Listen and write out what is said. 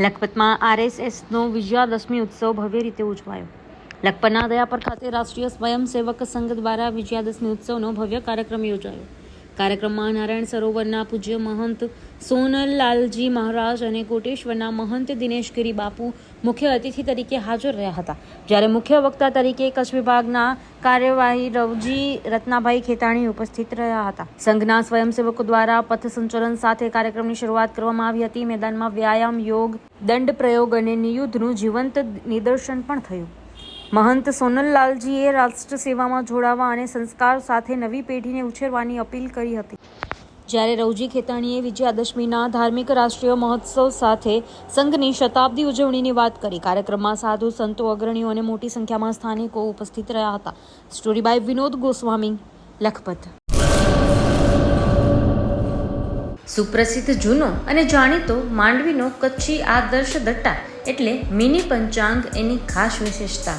લખપતમાં આરએસએસનો વિજયાદશમી ઉત્સવ ભવ્ય રીતે ઉજવાયો. લખપતના દયાપર ખાતે રાષ્ટ્રીય સ્વયંસેવક સંઘ દ્વારા વિજયાદશમી ઉત્સવનો ભવ્ય કાર્યક્રમ યોજાયો. કાર્યક્રમમાં નારાયણ સરોવરના પૂજ્ય મહંત સોનલલાલજી મહારાજ અને કોટેશ્વરના મહંત દિનેશગીરી બાપુ મુખ્ય અતિથિ તરીકે હાજર રહ્યા હતા. જ્યારે મુખ્ય વક્તા તરીકે કચ્છ વિભાગના કાર્યવાહી રવજી રત્નાભાઈ ખેતાણી ઉપસ્થિત રહ્યા હતા. સંઘના સ્વયંસેવકો દ્વારા પથ સંચલન સાથે કાર્યક્રમની શરૂઆત કરવામાં આવી હતી. મેદાનમાં વ્યાયામ, યોગ, દંડ પ્રયોગ અને નિયુદ્ધનું જીવંત નિદર્શન પણ થયું. મહંત સોનલલાલજીએ રાષ્ટ્ર સેવામાં જોડાવા અને સંસ્કાર સાથે નવી પેઢીને ઉછેરવાની અપીલ કરી હતી. જ્યારે રવજી ખેતાણીએ વિજયાદશમીના ધાર્મિક રાષ્ટ્રીય મહોત્સવ સાથે સંઘની શતાબ્દી ઉજવણીની વાત કરી, કાર્યક્રમમાં સાધુ, સંતો, અગ્રણીઓ અને મોટી સંખ્યામાં સ્થાનિકો ઉપસ્થિત રહ્યા હતા. Story by Vinod Goswami, Lakhpat. સુપ્રસિદ્ધ જૂનો અને જાણીતો માંડવીનો કચ્છી આદર્શ દટ્ટા એટલે મિની પંચાંગ એની ખાસ વિશેષતા.